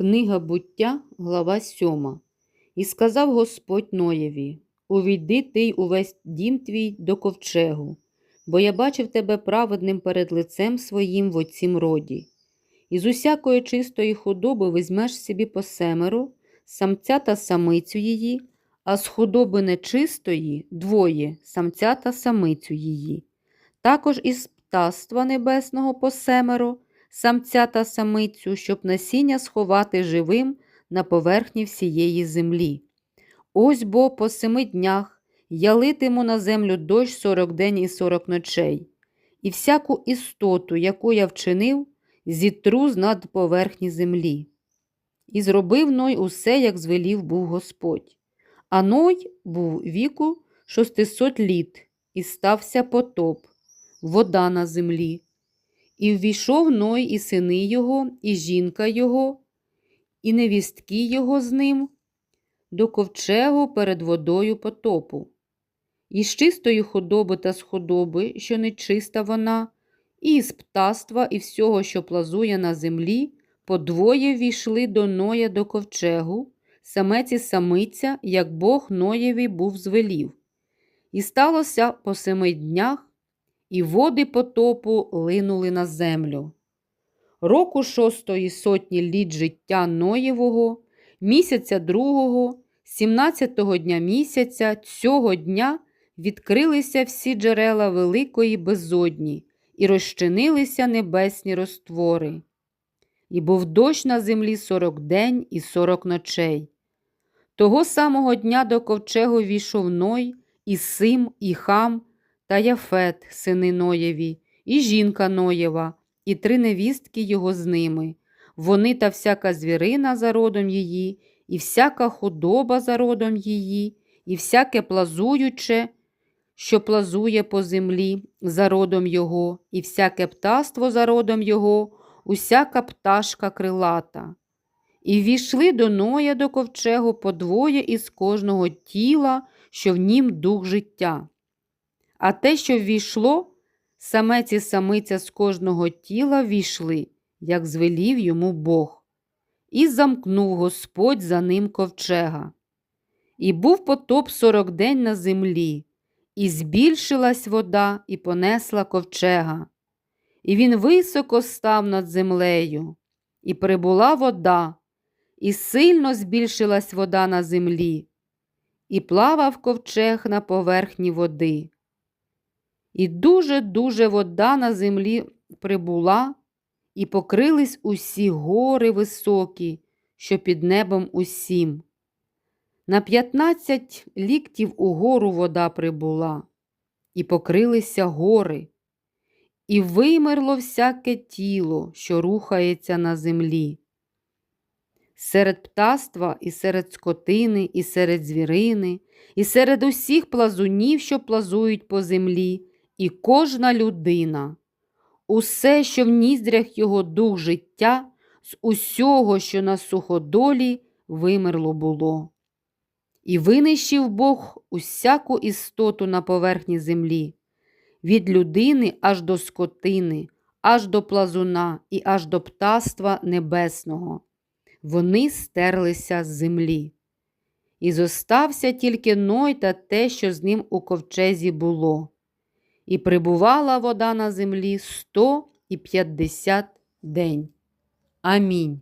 Книга буття, глава 7. І сказав Господь Ноєві: Увійди ти увесь дім твій до ковчегу, бо я бачив тебе праведним перед лицем своїм в оцім роді. Із усякої чистої худоби візьмеш собі по семеро, самця та самицю її, а з худоби нечистої двоє самця та самицю її. Також із птаства небесного по семеро, самця та самицю, щоб насіння сховати живим на поверхні всієї землі. Ось бо по семи днях я литиму на землю дощ сорок день і сорок ночей, і всяку істоту, яку я вчинив, зітру з над поверхні землі. І зробив Ной усе, як звелів був Господь. А Ной був віку шостисот літ, і стався потоп, вода на землі. І ввійшов Ной і сини його, і жінка його, і невістки його з ним до ковчегу перед водою потопу. І з чистої худоби та з худоби, що нечиста вона, і з птаства, і всього, що плазує на землі, подвоє війшли до Ноя до ковчегу, самець і самиця, як Бог Ноєві був звелів. І сталося по семи днях, і води потопу линули на землю. Року шостої сотні літ життя Ноєвого, місяця другого, сімнадцятого дня місяця, цього дня відкрилися всі джерела великої безодні і розчинилися небесні розтвори. І був дощ на землі сорок день і сорок ночей. Того самого дня до ковчегу війшов Ной, і Сим, і Хам, та Яфет, сини Ноєві, і жінка Ноєва, і три невістки його з ними. Вони та всяка звірина за родом її, і всяка худоба за родом її, і всяке плазуюче, що плазує по землі за родом його, і всяке птаство за родом його, усяка пташка крилата. І ввійшли до Ноя до ковчегу подвоє із кожного тіла, що в нім дух життя. А те, що ввійшло, самець і самиця з кожного тіла війшли, як звелів йому Бог, і замкнув Господь за ним ковчега. І був потоп сорок день на землі, і збільшилась вода, і понесла ковчега. І він високо став над землею, і прибула вода, і сильно збільшилась вода на землі, і плавав ковчег на поверхні води. І дуже-дуже вода на землі прибула, і покрились усі гори високі, що під небом усім. На п'ятнадцять ліктів угору вода прибула, і покрилися гори, і вимерло всяке тіло, що рухається на землі. Серед птаства, і серед скотини, і серед звірини, і серед усіх плазунів, що плазують по землі, і кожна людина, усе, що в ніздрях його дух життя, з усього, що на суходолі, вимерло було. І винищив Бог усяку істоту на поверхні землі, від людини аж до скотини, аж до плазуна і аж до птаства небесного. Вони стерлися з землі. І зостався тільки Ной та те, що з ним у ковчезі було і прибувала вода на землі сто і п'ятдесят день. Амінь.